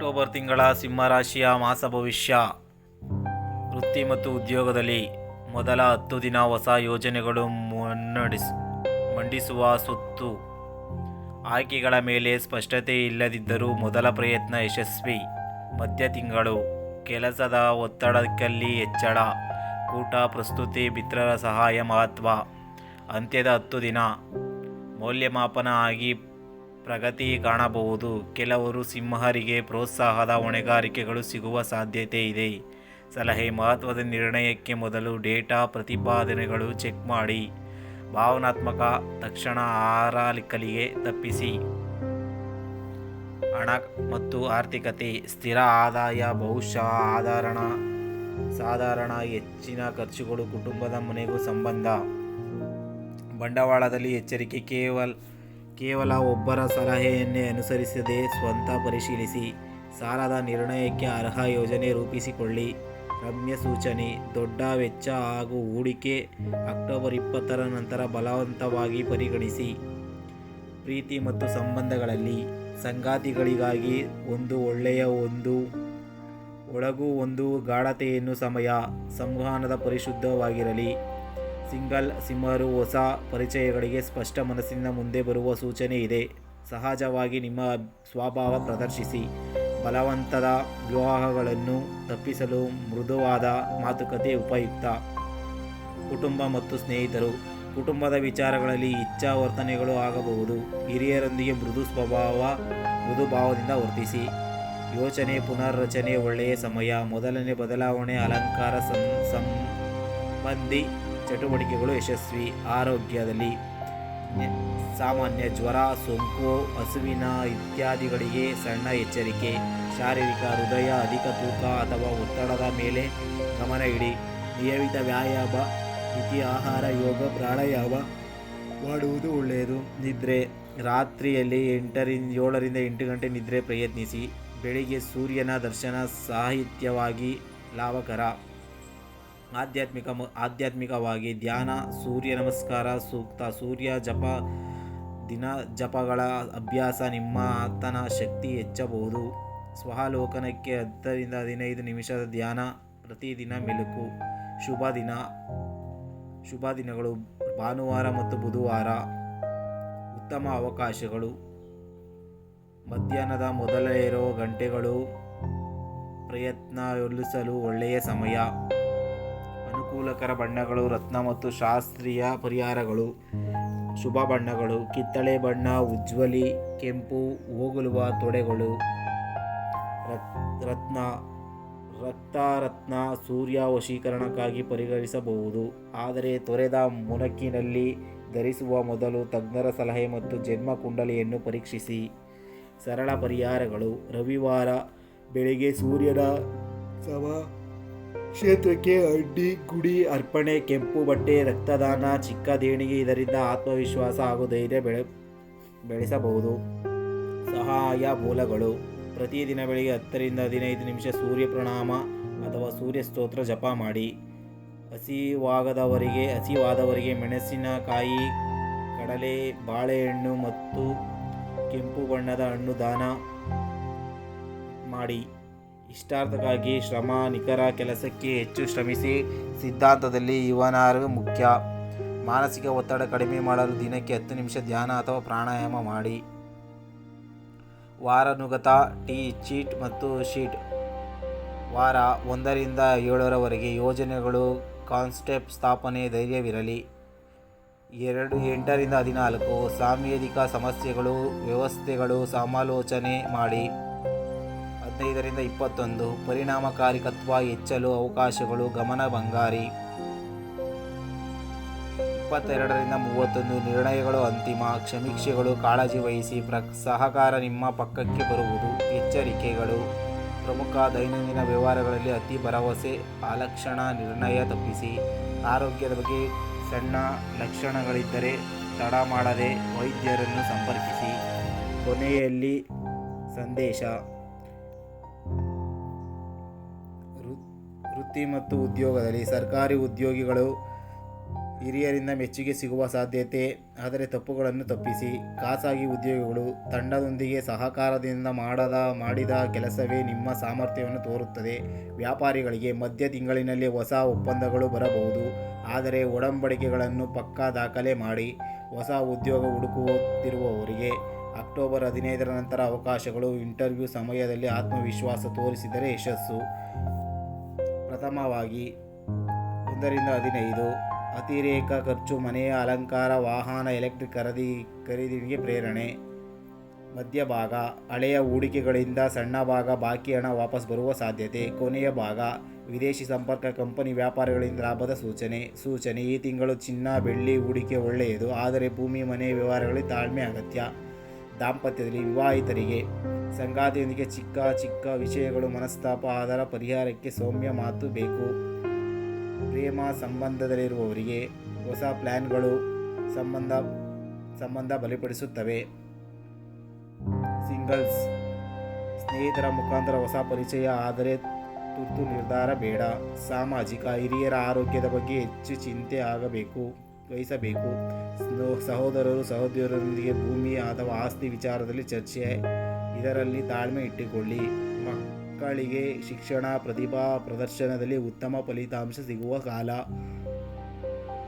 October ತಿಂಗಳ ಸಿಂಹರಾಶಿಯ ಮಾಸ ಭವಿಷ್ಯ. ವೃತ್ತಿ ಮತ್ತು ಉದ್ಯೋಗದಲ್ಲಿ ಮೊದಲ ಹತ್ತು ದಿನ ಹೊಸ ಯೋಜನೆಗಳು ಮುನ್ನಡೆಸ್, ಮಂಡಿಸುವ ಸುತ್ತು. ಆಯ್ಕೆಗಳ ಮೇಲೆ ಸ್ಪಷ್ಟತೆ ಇಲ್ಲದಿದ್ದರೂ ಮೊದಲ ಪ್ರಯತ್ನ ಯಶಸ್ವಿ. ಮಧ್ಯ ತಿಂಗಳು ಕೆಲಸದ ಒತ್ತಡಕ್ಕಲ್ಲಿ ಹೆಚ್ಚಳ. ಕೂಟ, ಪ್ರಸ್ತುತಿ, ಮಿತ್ರರ ಸಹಾಯ ಮಹತ್ವ. ಅಂತ್ಯದ ಹತ್ತು ದಿನ ಮೌಲ್ಯಮಾಪನ ಆಗಿ ಪ್ರಗತಿ ಕಾಣಬಹುದು. ಕೆಲವರು ಸಿಂಹರಿಗೆ ಪ್ರೋತ್ಸಾಹದ ಹೊಣೆಗಾರಿಕೆಗಳು ಸಿಗುವ ಸಾಧ್ಯತೆ ಇದೆ. ಸಲಹೆ ಮಹತ್ವದ ನಿರ್ಣಯಕ್ಕೆ ಮೊದಲು ಡೇಟಾ ಪ್ರತಿಪಾದನೆಗಳು ಚೆಕ್ ಮಾಡಿ. ಭಾವನಾತ್ಮಕ ತಕ್ಷಣ ಆರಾಲಿಕಲಿಗೆ ತಪ್ಪಿಸಿ. ಹಣ ಮತ್ತು ಆರ್ಥಿಕತೆ ಸ್ಥಿರ ಆದಾಯ, ಬಹುಶಃ ಆಧಾರಣ, ಸಾಧಾರಣ ಹೆಚ್ಚಿನ ಖರ್ಚುಗಳು ಕುಟುಂಬದ ಮನೆಗೂ ಸಂಬಂಧ. ಬಂಡವಾಳದಲ್ಲಿ ಎಚ್ಚರಿಕೆ ಕೇವಲ ಕೇವಲ ಒಬ್ಬರ ಸಲಹೆಯನ್ನೇ ಅನುಸರಿಸದೆ ಸ್ವಂತ ಪರಿಶೀಲಿಸಿ, ಸಾಲದ ನಿರ್ಣಯಕ್ಕೆ ಅರ್ಹ ಯೋಜನೆ ರೂಪಿಸಿಕೊಳ್ಳಿ. ರಮ್ಯ ಸೂಚನೆ, ದೊಡ್ಡ ವೆಚ್ಚ ಹಾಗೂ ಹೂಡಿಕೆ ಅಕ್ಟೋಬರ್ ಇಪ್ಪತ್ತರ ನಂತರ ಬಲವಂತವಾಗಿ ಪರಿಗಣಿಸಿ. ಪ್ರೀತಿ ಮತ್ತು ಸಂಬಂಧಗಳಲ್ಲಿ ಸಂಗಾತಿಗಳಿಗಾಗಿ ಒಂದು ಒಳ್ಳೆಯ ಒಂದು, ಒಳಗೂ ಒಂದು ಗಾಢತೆಯನ್ನು ಸಮಯ, ಸಂವಹನದ ಪರಿಶುದ್ಧವಾಗಿರಲಿ. ಸಿಂಗಲ್ ಸಿಮ್ಮರು ಹೊಸ ಪರಿಚಯಗಳಿಗೆ ಸ್ಪಷ್ಟ ಮನಸ್ಸಿನ ಮುಂದೆ ಬರುವ ಸೂಚನೆ ಇದೆ. ಸಹಜವಾಗಿ ನಿಮ್ಮ ಸ್ವಭಾವ ಪ್ರದರ್ಶಿಸಿ. ಬಲವಂತದ ವಿವಾಹಗಳನ್ನು ತಪ್ಪಿಸಲು ಮೃದುವಾದ ಮಾತುಕತೆ ಉಪಯುಕ್ತ. ಕುಟುಂಬ ಮತ್ತು ಸ್ನೇಹಿತರು. ಕುಟುಂಬದ ವಿಚಾರಗಳಲ್ಲಿ ಇಚ್ಛಾ ವರ್ತನೆಗಳು ಆಗಬಹುದು. ಹಿರಿಯರೊಂದಿಗೆ ಮೃದು ಸ್ವಭಾವ, ಮೃದು ಭಾವದಿಂದ ವರ್ತಿಸಿ. ಯೋಚನೆ, ಪುನರ್ರಚನೆ ಒಳ್ಳೆಯ ಸಮಯ. ಮೊದಲನೇ ಬದಲಾವಣೆ, ಅಲಂಕಾರ, ಸಂ, ಸಂಬಂಧಿ ಚಟುವಟಿಕೆಗಳು ಯಶಸ್ವಿ. ಆರೋಗ್ಯದಲ್ಲಿ ಸಾಮಾನ್ಯ ಜ್ವರ, ಸೋಂಕು, ಹಸುವಿನ ಇತ್ಯಾದಿಗಳಿಗೆ ಸಣ್ಣ ಎಚ್ಚರಿಕೆ. ಶಾರೀರಿಕ ಹೃದಯ ಅಧಿಕ ತೂಕ ಅಥವಾ ಒತ್ತಡದ ಮೇಲೆ ಗಮನ ಇಡಿ. ನಿಯಮಿತ ವ್ಯಾಯಾಮ ಮಿತಿ ಆಹಾರ, ಯೋಗ, ಪ್ರಾಣಾಯಾಮ ಮಾಡುವುದು ಒಳ್ಳೆಯದು. ನಿದ್ರೆ, ರಾತ್ರಿಯಲ್ಲಿ ಎಂಟರಿಂದ ಏಳರಿಂದ ಎಂಟು ಗಂಟೆ ನಿದ್ರೆ ಪ್ರಯತ್ನಿಸಿ. ಬೆಳಿಗ್ಗೆ ಸೂರ್ಯನ ದರ್ಶನ ಸಾಹಿತ್ಯವಾಗಿ ಲಾಭಕರ. ಆಧ್ಯಾತ್ಮಿಕ ಆಧ್ಯಾತ್ಮಿಕವಾಗಿ ಧ್ಯಾನ, ಸೂರ್ಯ ನಮಸ್ಕಾರ, ಸೂಕ್ತ ಸೂರ್ಯ ಜಪ, ದಿನ ಜಪಗಳ ಅಭ್ಯಾಸ, ನಿಮ್ಮ ಆತನ ಶಕ್ತಿ ಹೆಚ್ಚಬಹುದು. ಸ್ವಹಾಲೋಕನಕ್ಕೆ ಹತ್ತರಿಂದ ಹದಿನೈದು ನಿಮಿಷದ ಧ್ಯಾನ, ಪ್ರತಿದಿನ ಮೆಲುಕು, ಶುಭ ದಿನ, ಶುಭ ದಿನಗಳು, ಭಾನುವಾರ ಮತ್ತು ಬುಧವಾರ, ಉತ್ತಮ ಅವಕಾಶಗಳು, ಮಧ್ಯಾಹ್ನದ ಮೊದಲೇ ಇರೋ ಗಂಟೆಗಳು, ಪ್ರಯತ್ನ ಪ್ರಯತ್ನಗೊಳಿಸಲು ಒಳ್ಳೆಯ ಸಮಯ. ಅನುಕೂಲಕರ ಬಣ್ಣಗಳು, ರತ್ನ ಮತ್ತು ಶಾಸ್ತ್ರೀಯ ಪರಿಹಾರಗಳು. ಶುಭ ಬಣ್ಣಗಳು, ಕಿತ್ತಳೆ ಬಣ್ಣ, ಉಜ್ವಲಿ, ಕೆಂಪು ಹೋಗಲುವ ತೊಡೆಗಳು. ರತ್- ರತ್ನ, ರಕ್ತರತ್ನ ಸೂರ್ಯ ವಶೀಕರಣಕ್ಕಾಗಿ ಪರಿಗಣಿಸಬಹುದು. ಆದರೆ ತೊರೆದ ಮುನಕ್ಕಿನಲ್ಲಿ ಧರಿಸುವ ಮೊದಲು ತಜ್ಞರ ಸಲಹೆ ಮತ್ತು ಜನ್ಮ ಕುಂಡಲಿಯನ್ನು ಪರೀಕ್ಷಿಸಿ. ಸರಳ ಪರಿಹಾರಗಳು. ರವಿವಾರ ಬೆಳಿಗ್ಗೆ ಸೂರ್ಯನ ಸಮ ಕ್ಷೇತ್ರಕ್ಕೆ ಅಡ್ಡಿ ಗುಡಿ ಅರ್ಪಣೆ, ಕೆಂಪು ಬಟ್ಟೆ, ರಕ್ತದಾನ, ಚಿಕ್ಕ ದೇಣಿಗೆ ಇದರಿಂದ ಆತ್ಮವಿಶ್ವಾಸ ಹಾಗೂ ಧೈರ್ಯ ಬೆಳೆ, ಬೆಳೆಸಬಹುದು. ಸಹಾಯ ಮೂಲಗಳು. ಪ್ರತಿದಿನ ಬೆಳಿಗ್ಗೆ ಹತ್ತರಿಂದ ಹದಿನೈದು ನಿಮಿಷ ಸೂರ್ಯ ಪ್ರಣಾಮ ಅಥವಾ ಸೂರ್ಯ ಸ್ತೋತ್ರ ಜಪ ಮಾಡಿ. ಹಸಿವಾಗದವರಿಗೆ, ಹಸಿವಾದವರಿಗೆ ಮೆಣಸಿನಕಾಯಿ, ಕಡಲೆ, ಬಾಳೆಹಣ್ಣು ಮತ್ತು ಕೆಂಪು ಬಣ್ಣದ ಹಣ್ಣು ದಾನ ಮಾಡಿ. ಇಷ್ಟಾರ್ಥಕ್ಕಾಗಿ ಶ್ರಮ, ನಿಖರ ಕೆಲಸಕ್ಕೆ ಹೆಚ್ಚು ಶ್ರಮಿಸಿ ಸಿದ್ಧಾಂತದಲ್ಲಿ ಇವನಾರು ಮುಖ್ಯ. ಮಾನಸಿಕ ಒತ್ತಡ ಕಡಿಮೆ ಮಾಡಲು ದಿನಕ್ಕೆ ಹತ್ತು ನಿಮಿಷ ಧ್ಯಾನ ಅಥವಾ ಪ್ರಾಣಾಯಾಮ ಮಾಡಿ. ವಾರಾನುಗತ ಟೀ, ಚೀಟ್ ಮತ್ತು ಶೀಟ್. ವಾರ ಒಂದರಿಂದ ಏಳರವರೆಗೆ ಯೋಜನೆಗಳು ಕಾನ್ಸ್ಟೆಪ್ ಸ್ಥಾಪನೆ ಧೈರ್ಯವಿರಲಿ. ಎರಡು, ಎಂಟರಿಂದ ಹದಿನಾಲ್ಕು, ಸಾಂವೇದಿಕ ಸಮಸ್ಯೆಗಳು, ವ್ಯವಸ್ಥೆಗಳು, ಸಮಾಲೋಚನೆ ಮಾಡಿ. ಹದಿನೈದರಿಂದ ಇಪ್ಪತ್ತೊಂದು, ಪರಿಣಾಮಕಾರಿಕತ್ವ ಹೆಚ್ಚಲು ಅವಕಾಶಗಳು, ಗಮನ ಬಂಗಾರಿ. ಇಪ್ಪತ್ತೆರಡರಿಂದ ಮೂವತ್ತೊಂದು, ನಿರ್ಣಯಗಳು ಅಂತಿಮ ಕ್ಷಮೀಕ್ಷೆಗಳು ಕಾಳಜಿ ವಹಿಸಿ ಪ್ರ ಸಹಕಾರ ನಿಮ್ಮ ಪಕ್ಕಕ್ಕೆ ಬರುವುದು, ಎಚ್ಚರಿಕೆಗಳು. ಪ್ರಮುಖ ದೈನಂದಿನ ವ್ಯವಹಾರಗಳಲ್ಲಿ ಅತಿ ಭರವಸೆ ಆಲಕ್ಷಣ ನಿರ್ಣಯ ತಪ್ಪಿಸಿ. ಆರೋಗ್ಯದ ಬಗ್ಗೆ ಸಣ್ಣ ಲಕ್ಷಣಗಳಿದ್ದರೆ ತಡ ಮಾಡದೆ ವೈದ್ಯರನ್ನು ಸಂಪರ್ಕಿಸಿ. ಕೊನೆಯಲ್ಲಿ ಸಂದೇಶ. ವೃತ್ತಿ ಮತ್ತು ಉದ್ಯೋಗದಲ್ಲಿ ಸರ್ಕಾರಿ ಉದ್ಯೋಗಿಗಳು ಹಿರಿಯರಿಂದ ಮೆಚ್ಚುಗೆ ಸಿಗುವ ಸಾಧ್ಯತೆ, ಆದರೆ ತಪ್ಪುಗಳನ್ನು ತಪ್ಪಿಸಿ. ಖಾಸಗಿ ಉದ್ಯೋಗಿಗಳು ತಂಡದೊಂದಿಗೆ ಸಹಕಾರದಿಂದ ಮಾಡದ, ಮಾಡಿದ ಕೆಲಸವೇ ನಿಮ್ಮ ಸಾಮರ್ಥ್ಯವನ್ನು ತೋರುತ್ತದೆ. ವ್ಯಾಪಾರಿಗಳಿಗೆ ಮಧ್ಯ ತಿಂಗಳಿನಲ್ಲಿ ಹೊಸ ಒಪ್ಪಂದಗಳು ಬರಬಹುದು, ಆದರೆ ಒಡಂಬಡಿಕೆಗಳನ್ನು ಪಕ್ಕಾ ದಾಖಲೆ ಮಾಡಿ ಹೊಸ ಉದ್ಯೋಗ ಹುಡುಕುತ್ತಿರುವವರಿಗೆ ಅಕ್ಟೋಬರ್ ಹದಿನೈದರ ನಂತರ ಅವಕಾಶಗಳು. ಇಂಟರ್ವ್ಯೂ ಸಮಯದಲ್ಲಿ ಆತ್ಮವಿಶ್ವಾಸ ತೋರಿಸಿದರೆ ಯಶಸ್ಸು. ಪ್ರಥಮವಾಗಿ ಒಂದರಿಂದ ಹದಿನೈದು. ಅತಿರೇಕ ಖರ್ಚು, ಮನೆಯ ಅಲಂಕಾರ, ವಾಹನ, ಎಲೆಕ್ಟ್ರಿಕ್ ಖರೀದಿ, ಖರೀದಿಗೆ ಪ್ರೇರಣೆ. ಮಧ್ಯಭಾಗ ಹಳೆಯ ಹೂಡಿಕೆಗಳಿಂದ ಸಣ್ಣ ಭಾಗ, ಬಾಕಿ ಹಣ ವಾಪಸ್ ಬರುವ ಸಾಧ್ಯತೆ. ಕೊನೆಯ ಭಾಗ, ವಿದೇಶಿ ಸಂಪರ್ಕ ಕಂಪನಿ ವ್ಯಾಪಾರಗಳಿಂದ ಲಾಭದ ಸೂಚನೆ. ಸೂಚನೆ, ಈ ತಿಂಗಳು ಚಿನ್ನ, ಬೆಳ್ಳಿ, ಹೂಡಿಕೆ ಒಳ್ಳೆಯದು, ಆದರೆ ಭೂಮಿ, ಮನೆ, ವ್ಯವಹಾರಗಳಲ್ಲಿ ತಾಳ್ಮೆ ಅಗತ್ಯ. ದಾಂಪತ್ಯದಲ್ಲಿ ವಿವಾಹಿತರಿಗೆ ಸಂಗಾತಿಯೊಂದಿಗೆ ಚಿಕ್ಕ ಚಿಕ್ಕ ವಿಷಯಗಳು, ಮನಸ್ತಾಪ ಅದರ ಪರಿಹಾರಕ್ಕೆ ಸೌಮ್ಯ ಮಾತು ಬೇಕು. ಪ್ರೇಮ ಸಂಬಂಧದಲ್ಲಿರುವವರಿಗೆ ಹೊಸ ಪ್ಲ್ಯಾನ್ಗಳು ಸಂಬಂಧ ಸಂಬಂಧ ಬಲಪಡಿಸುತ್ತವೆ. ಸಿಂಗಲ್ಸ್, ಸ್ನೇಹಿತರ ಮುಖಾಂತರ ಹೊಸ ಪರಿಚಯ, ಆದರೆ ತುರ್ತು ನಿರ್ಧಾರ ಬೇಡ. ಸಾಮಾಜಿಕ ಹಿರಿಯರ ಆರೋಗ್ಯದ ಬಗ್ಗೆ ಹೆಚ್ಚು ಚಿಂತೆ ಆಗಬೇಕು ವಹಿಸಬೇಕು ಸಹೋದರರು ಸಹೋದರರೊಂದಿಗೆ ಭೂಮಿ ಅಥವಾ ಆಸ್ತಿ ವಿಚಾರದಲ್ಲಿ ಚರ್ಚೆ ಇದರಲ್ಲಿ ತಾಳ್ಮೆ ಇಟ್ಟುಕೊಳ್ಳಿ. ಮಕ್ಕಳಿಗೆ ಶಿಕ್ಷಣ ಪ್ರತಿಭಾ ಪ್ರದರ್ಶನದಲ್ಲಿ ಉತ್ತಮ ಫಲಿತಾಂಶ ಸಿಗುವ ಕಾಲ.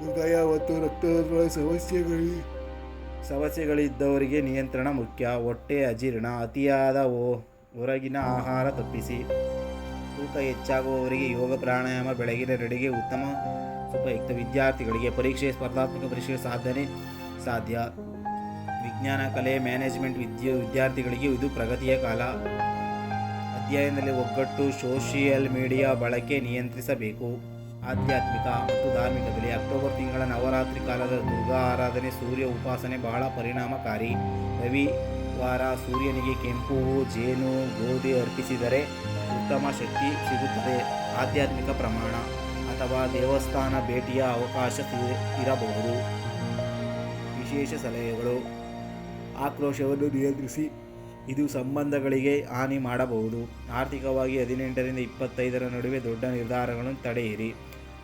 ಹೃದಯ ಮತ್ತು ರಕ್ತದ ಸಮಸ್ಯೆಗಳು. ಸಮಸ್ಯೆಗಳಿದ್ದವರಿಗೆ ನಿಯಂತ್ರಣ ಮುಖ್ಯ. ಹೊಟ್ಟೆ ಅಜೀರ್ಣ ಅತಿಯಾದ ಹೊ- ಹೊರಗಿನ ಆಹಾರ ತಪ್ಪಿಸಿ. ತೂಕ ಹೆಚ್ಚಾಗುವವರಿಗೆ ಯೋಗ ಪ್ರಾಣಾಯಾಮ ಬೆಳಗಿನ ನಡೆಗೆ ಉತ್ತಮ ಉಪಯುಕ್ತ ವಿದ್ಯಾರ್ಥಿಗಳಿಗೆ ಪರೀಕ್ಷೆ ಸ್ಪರ್ಧಾತ್ಮಕ ಪರೀಕ್ಷೆ ಸಾಧನೆ ಸಾಧ್ಯ. ವಿಜ್ಞಾನ, ಕಲೆ ಮ್ಯಾನೇಜ್ಮೆಂಟ್ ವಿದ್ಯು, ವಿದ್ಯಾರ್ಥಿಗಳಿಗೆ ಇದು ಪ್ರಗತಿಯ ಕಾಲ. ಅಧ್ಯಯನದಲ್ಲಿ ಒಗ್ಗಟ್ಟು ಸೋಷಿಯಲ್ ಮೀಡಿಯಾ ಬಳಕೆ ನಿಯಂತ್ರಿಸಬೇಕು. ಆಧ್ಯಾತ್ಮಿಕ ಮತ್ತು ಧಾರ್ಮಿಕದಲ್ಲಿ ಅಕ್ಟೋಬರ್ ತಿಂಗಳ ನವರಾತ್ರಿ ಕಾಲದ ದುರ್ಗಾ ಆರಾಧನೆ, ಸೂರ್ಯ ಉಪಾಸನೆ ಬಹಳ ಪರಿಣಾಮಕಾರಿ. ರವಿವಾರ ಸೂರ್ಯನಿಗೆ ಕೆಂಪು ಜೇನು, ಗೋಧಿ ಅರ್ಪಿಸಿದರೆ ಉತ್ತಮ ಶಕ್ತಿ ಸಿಗುತ್ತದೆ. ಆಧ್ಯಾತ್ಮಿಕ ಪ್ರಮಾಣ ಅಥವಾ ದೇವಸ್ಥಾನ ಭೇಟಿಯ ಅವಕಾಶ ಇರಬಹುದು. ವಿಶೇಷ ಸಲಹೆಗಳು. ಆಕ್ರೋಶವನ್ನು ನಿಯಂತ್ರಿಸಿ ಇದು ಸಂಬಂಧಗಳಿಗೆ ಹಾನಿ ಮಾಡಬಹುದು. ಆರ್ಥಿಕವಾಗಿ ಹದಿನೆಂಟರಿಂದ ಇಪ್ಪತ್ತೈದರ ನಡುವೆ ದೊಡ್ಡ ನಿರ್ಧಾರಗಳನ್ನು ತಡೆಯಿರಿ.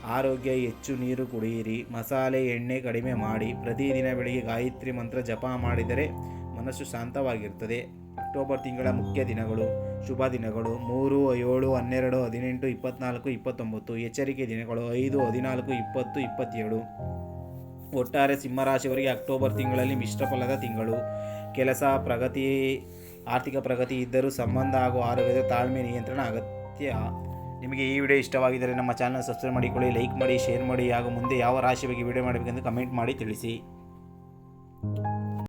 ಆರೋಗ್ಯ ಹೆಚ್ಚು ನೀರು ಕುಡಿಯಿರಿ. ಮಸಾಲೆ, ಎಣ್ಣೆ ಕಡಿಮೆ ಮಾಡಿ. ಪ್ರತಿದಿನ ಬೆಳಿಗ್ಗೆ ಗಾಯತ್ರಿ ಮಂತ್ರ ಜಪ ಮಾಡಿದರೆ ಮನಸ್ಸು ಶಾಂತವಾಗಿರುತ್ತದೆ. ಅಕ್ಟೋಬರ್ ತಿಂಗಳ ಮುಖ್ಯ ದಿನಗಳು, ಶುಭ ದಿನಗಳು. ಮೂರು, ಏಳು, ಹನ್ನೆರಡು, ಹದಿನೆಂಟು, ಇಪ್ಪತ್ನಾಲ್ಕು, ಇಪ್ಪತ್ತೊಂಬತ್ತು, ಎಚ್ಚರಿಕೆ ದಿನಗಳು. ಐದು, ಹದಿನಾಲ್ಕು, ಇಪ್ಪತ್ತು, ಇಪ್ಪತ್ತೇಳು. ಒಟ್ಟಾರೆ ಸಿಂಹರಾಶಿಯವರಿಗೆ ಅಕ್ಟೋಬರ್ ತಿಂಗಳಲ್ಲಿ ಮಿಶ್ರ ಫಲದ ತಿಂಗಳು. ಕೆಲಸ, ಪ್ರಗತಿ, ಆರ್ಥಿಕ ಪ್ರಗತಿ ಇದ್ದರೂ ಸಂಬಂಧ ಹಾಗೂ ಆರೋಗ್ಯದ ತಾಳ್ಮೆ ನಿಯಂತ್ರಣ ಅಗತ್ಯ. ನಿಮಗೆ ಈ ವಿಡಿಯೋ ಇಷ್ಟವಾಗಿದ್ದರೆ ನಮ್ಮ ಚಾನಲ್ ಸಬ್ಸ್ಕ್ರೈಬ್ ಮಾಡಿಕೊಳ್ಳಿ, ಲೈಕ್ ಮಾಡಿ, ಶೇರ್ ಮಾಡಿ ಹಾಗೂ ಮುಂದೆ ಯಾವ ರಾಶಿ ಬಗ್ಗೆ ವಿಡಿಯೋ ಮಾಡಬೇಕೆಂದು ಕಮೆಂಟ್ ಮಾಡಿ ತಿಳಿಸಿ.